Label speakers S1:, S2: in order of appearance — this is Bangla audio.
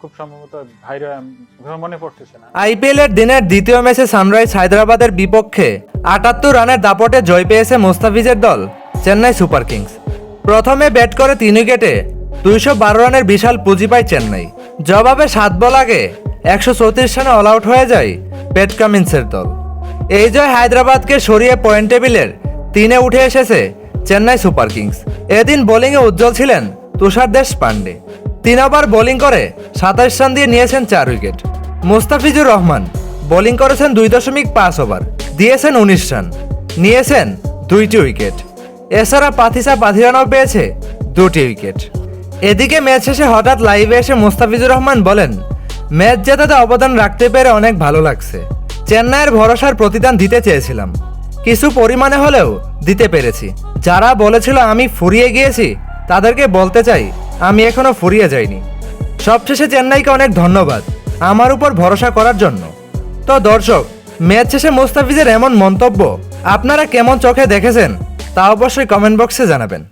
S1: খুব সম্ভবত মনে পড়তেছে না।
S2: আইপিএল এর দিনের দ্বিতীয় ম্যাচে সানরাইজ হায়দ্রাবাদের বিপক্ষে আটাত্তর রানের দাপটে জয় পেয়েছে মোস্তাফিজের দল, চেন্নাই সুপার কিংস। প্রথমে ব্যাট করে তিন উইকেটে দুইশো বারো রানের বিশাল পুঁজি পায় চেন্নাই। জবাবে সাত বল আগে একশো চৌত্রিশ রানে অল আউট হয়ে যায় পেট কামিন্সের দল। এই জয় হায়দ্রাবাদকে সরিয়ে পয়েন্ট টেবিলের তিনে উঠে এসেছে চেন্নাই সুপার কিংস। এদিন বোলিংয়ে উজ্জ্বল ছিলেন তুষার দেশ পান্ডে তিন ওভার বোলিং করে সাতাশ রান দিয়ে নিয়েছেন চার উইকেট। মুস্তাফিজুর রহমান, বোলিং করেছেন দুই দশমিক পাঁচ ওভার, দিয়েছেন উনিশ রান, নিয়েছেন দুইটি উইকেট। এছাড়া পাথিসা পাথিরানাও পেয়েছে দুটি উইকেট। এদিকে ম্যাচ শেষে হঠাৎ লাইভে এসে মুস্তাফিজুর রহমান বলেন, ম্যাচ জেতাতে অবদান রাখতে পেরে অনেক ভালো লাগছে। চেন্নাইয়ের ভরসার প্রতিদান দিতে চেয়েছিলাম। কিছু পরিমাণে হলেও দিতে পেরেছি। যারা বলেছিল আমি ফুরিয়ে গিয়েছি, তাদেরকে বলতে চাই আমি এখনও ফুরিয়ে যাইনি। সবশেষে চেন্নাইকে অনেক ধন্যবাদ আমার উপর ভরসা করার জন্য। তো দর্শক, ম্যাচ শেষে মোস্তাফিজের এমন মন্তব্য আপনারা কেমন চোখে দেখেছেন তা অবশ্যই কমেন্ট বক্সে জানাবেন।